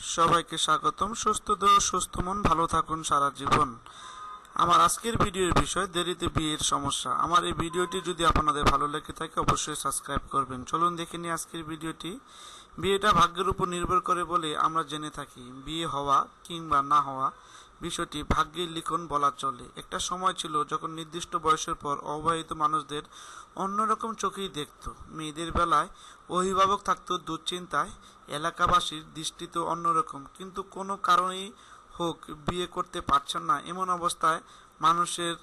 সবাইকে স্বাগতম। সুস্থ দেহ, সুস্থ মন, ভালো থাকুন সারা জীবন। আমার আজকের ভিডিওর বিষয়, দেরিতে বিয়ের সমস্যা। আমার এই ভিডিওটি যদি আপনাদের ভালো লেগে থাকে, অবশ্যই সাবস্ক্রাইব করবেন। চলুন দেখে নিই আজকের ভিডিওটি। বিয়েটা ভাগ্যের উপর নির্ভর করে বলে আমরা জেনে থাকি, বিয়ে হওয়া কিংবা না হওয়া। বিষয়টি ভাগ্যের লিখন বলা চলে। একটা সময় ছিল যখন নির্দিষ্ট বয়সের পর অবিবাহিত মানুষদের অন্যরকম চোখেই দেখত। মেয়েদের বেলায় অভিভাবক থাকতো দুশ্চিন্তায়, এলাকাবাসীর দৃষ্টি তো অন্যরকম। কিন্তু কোনো কারণেই হোক বিয়ে করতে পারছেন না। এমন অবস্থায় মানুষের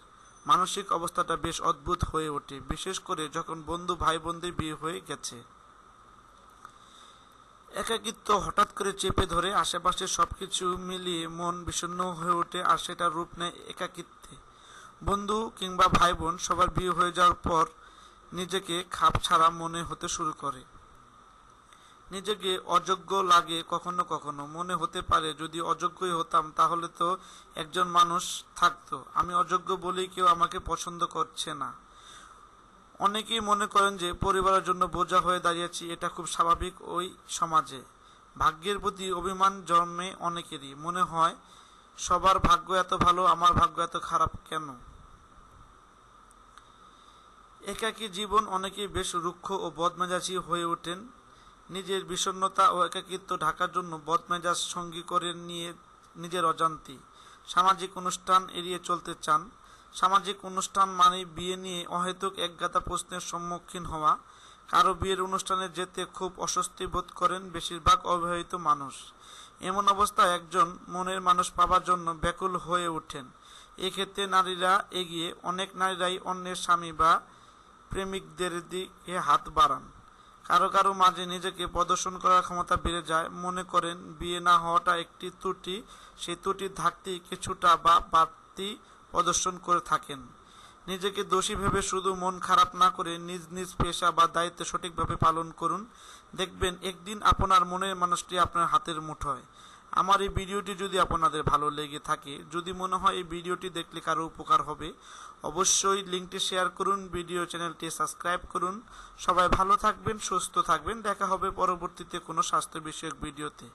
মানসিক অবস্থাটা বেশ অদ্ভুত হয়ে ওঠে। বিশেষ করে যখন বন্ধু ভাই বোনদের বিয়ে হয়ে গেছে। একাকিত্ব হঠাৎ করে চেপে ধরে আশেপাশে সবকিছু মিলিয়ে মন বিষণ্ণ হয়ে ওঠে আর সেটা রূপ নেয় একাকিত্বে। বন্ধু কিংবা ভাই বোন সবার বিয়ে হয়ে যাওয়ার পর নিজেকে খাপ ছাড়া মনে হতে শুরু করে। নিজেকে অযোগ্য লাগে কখনো কখনো। মনে হতে পারে, যদি অযোগ্যই হতাম, তাহলে তো একজন মানুষ থাকতো। আমি অযোগ্য বলেই কেউ আমাকে পছন্দ করছে না। অনেকেই মনে করেন যে পরিবারের জন্য বোঝা হয়ে দাঁড়িয়েছি, এটা খুব স্বাভাবিক ওই সমাজে। ভাগ্যের প্রতি অভিমান জন্মে অনেকেরই। মনে হয়, সবার ভাগ্য এত ভালো, আমার ভাগ্য এত খারাপ কেন? একাকী জীবন অনেকেই বেশ রুক্ষ ও বদমেজাজি হয়ে ওঠেন। নিজের বিষণ্ণতা ও একাকিত্ব ঢাকার জন্য বদমেজাজ সঙ্গী করে নিয়ে নিজের অজান্তি সামাজিক অনুষ্ঠান এড়িয়ে চলতে চান। সামাজিক অনুষ্ঠান মানে বিয়ে নিয়ে অহেতুক একগাদা প্রশ্নের সম্মুখীন হওয়া। কারও বিয়ের অনুষ্ঠানে যেতে খুব অস্বস্তি বোধ করেন বেশিরভাগ অবিবাহিত মানুষ। এমন অবস্থায় একজন মনের মানুষ পাবার জন্য ব্যাকুল হয়ে ওঠেন। এক্ষেত্রে নারীরা এগিয়ে অনেক নারীরাই অন্যের স্বামী বা প্রেমিকদের দিকে হাত বাড়ান। কারও কারও মাঝে নিজেকে প্রদর্শন করার ক্ষমতা বেড়ে যায়। মনে করেন বিয়ে না হওয়াটা একটি ত্রুটি। সেই ত্রুটি থাকতে কিছুটা বা বাড়তি প্রদর্শন করে থাকেন। নিজেকে দোষী ভেবে শুধু মন খারাপ না করে নিজ নিজ পেশা বা দায়িত্ব সঠিকভাবে পালন করুন। দেখবেন একদিন আপনার মনের মানুষটি আপনার হাতের মুঠোয়। আমার এই ভিডিওটি যদি আপনাদের ভালো লেগে থাকে, যদি মনে হয় এই ভিডিওটি দেখলে কারও উপকার হবে, অবশ্যই লিঙ্কটি শেয়ার করুন, ভিডিও চ্যানেলটি সাবস্ক্রাইব করুন। সবাই ভালো থাকবেন, সুস্থ থাকবেন। দেখা হবে পরবর্তীতে কোনো স্বাস্থ্য বিষয়ক ভিডিওতে।